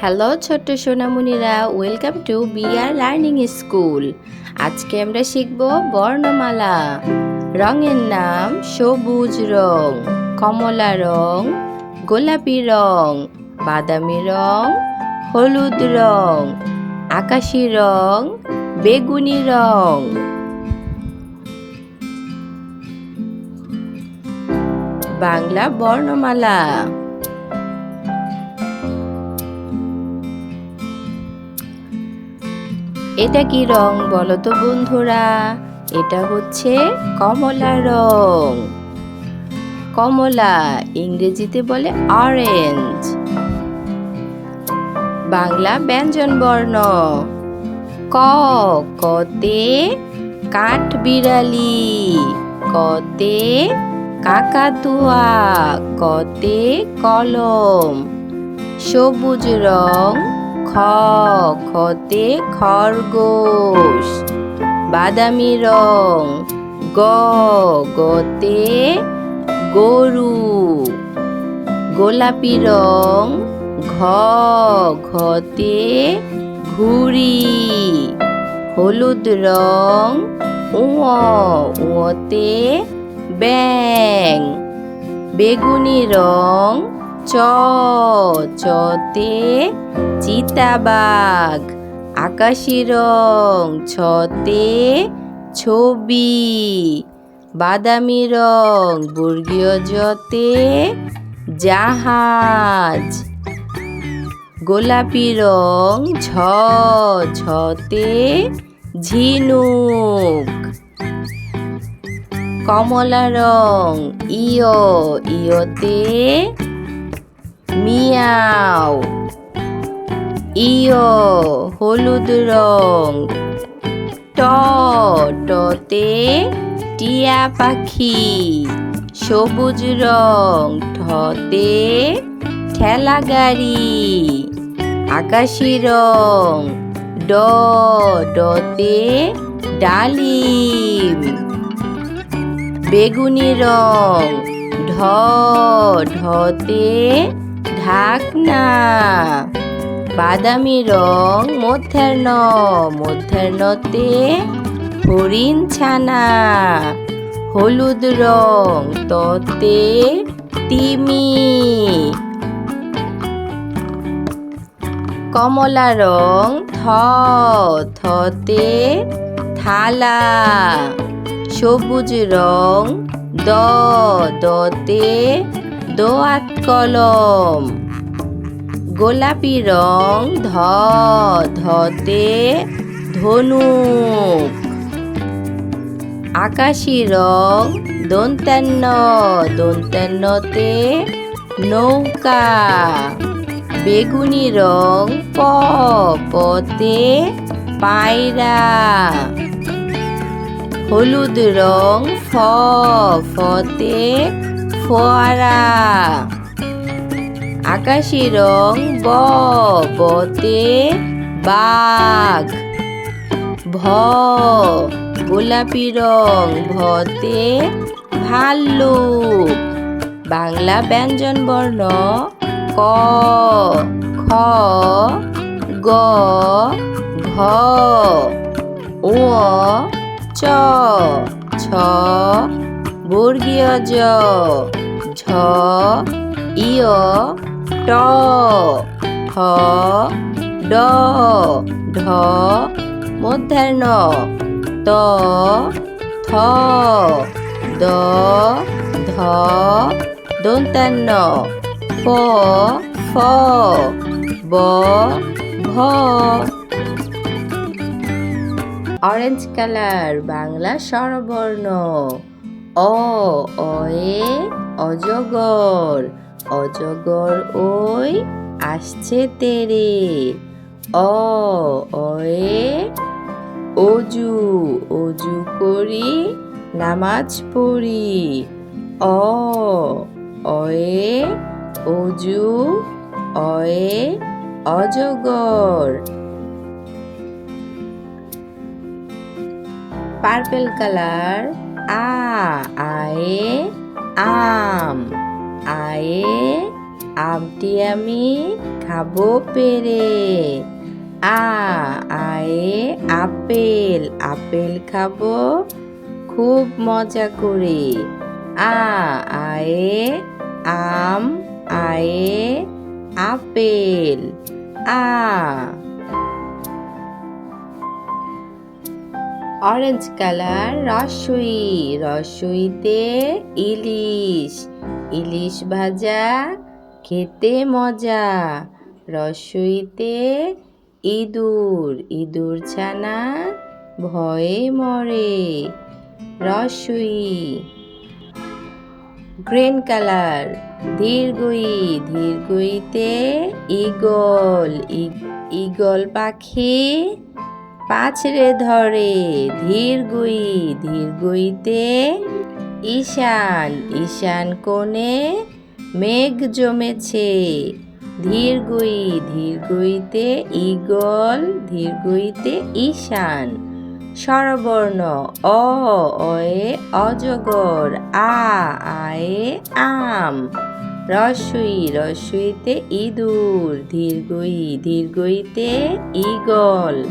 Hello ছোট্ট সোনামণিরা, welcome to BR learning school. আজকে আমরা শিখব বর্ণমালা। রঙের নাম সবুজ রং, কমলা রং, গোলাপি রং, বাদামি রং, হলুদ রং, আকাশি রং, বেগুনি রং। বাংলা বর্ণমালা। এটা কি রং বলো তো বন্ধুরা? এটা হচ্ছে কমলা রং। কমলা ইংরেজিতে বলে অরেঞ্জ বাংলা ব্যঞ্জন বর্ণ। ক, কতে কাঠ বিড়ালি। কতে কাকাতুয়া। কতে কলম। সবুজ রং খতে খরগোশ, বাদামি রং, গ গতে গরু, গোলাপি রং, ঘ ঘতে ঘুড়ি, হলুদ রং উঁতে ব্যাং বেগুনি রং চ চতে চিতাবাঘ, আকাশি রং, ছতে ছবি, বাদামি রং, বর্গীয় জতে জাহাজ, গোলাপি রং, ঝ ঝতে ঝিনুক, কমলা রং, ইয়, ইয়তে মিয়াও। ইয়, হলুদ রং। ট, টতে টিয়া পাখি। সবুজ রং, ঠতে ঠেলা গাড়ি। আকাশি রং, ড, ডতে ডালিম। বেগুনি রং, ঢ, ঢতে ঢাকনা বাদামি রং মধ্যাহ্ন, মধ্যাহ্নতে হরিণ ছানা। হলুদ রং ততে তিমি। কমলা রং থ, থতে থালা। সবুজ রং দ, দতে দোয়াত কলম। গোলাপি রং ধ ধতে ধনুক। আকাশি রং দন্তান্ন দন্তান্নতে নৌকা। বেগুনি রং প পতে পায়রা। হলুদ রং ফ ফতে ফোয়ারা। আকাশি রং ব বতে বাঘ। ভ, গোলাপি রং ভতে ভাল্লুক। বাংলা ব্যঞ্জন বর্ণ ক, খ, গ, ঘ ও চ, ছ। বর্গীয় জ, ঝ, ইয়, ট ঠ ড ঢ মধ্যাহ্ন, ত, থ, দ, ধ দন্তান্ন প ফ, ব ভ অরেঞ্জ কালার বাংলা স্বরবর্ণ। অ অয়ে অজগর। অজগর ওই আসছে তেরে। অ অয়ে অজু। অজু করি নামাজ পড়ি। অ অয়ে অজু। অয়ে অজগর। Purple colour. আ আয়ে আম, আয়ে, আমটি আমি খাব পেরে। আ, আয়ে, আপেল আপেল খাব খুব মজা করে। আ, আয়ে, আম, আয়ে, আপেল। আ অরেঞ্জ কালার রসই, রসইতে ইলিশ ইলিশ ভাজা, খেতে মজা, রসইতে ইঁদুর ইঁদুর ছানা ভয়ে মরে, রসই। গ্রিন কালার দীর্ঘই দীর্ঘইতে ইগল ইগল পাখি পাছড়ে ধরে ধীরগুই ধীরগুইতে ঈশান ঈশান কোণে মেঘ জমেছে। ধীর গুই ধীরগুই ধীরগুইতে ইগল ধীরগুইতে ঈশান। স্বরবর্ণ অ, অয়ে অজগর, আ, আয়ে আম। রসই, রসইতে ইঁদুর দীর্ঘই দীর্ঘইতে ইগল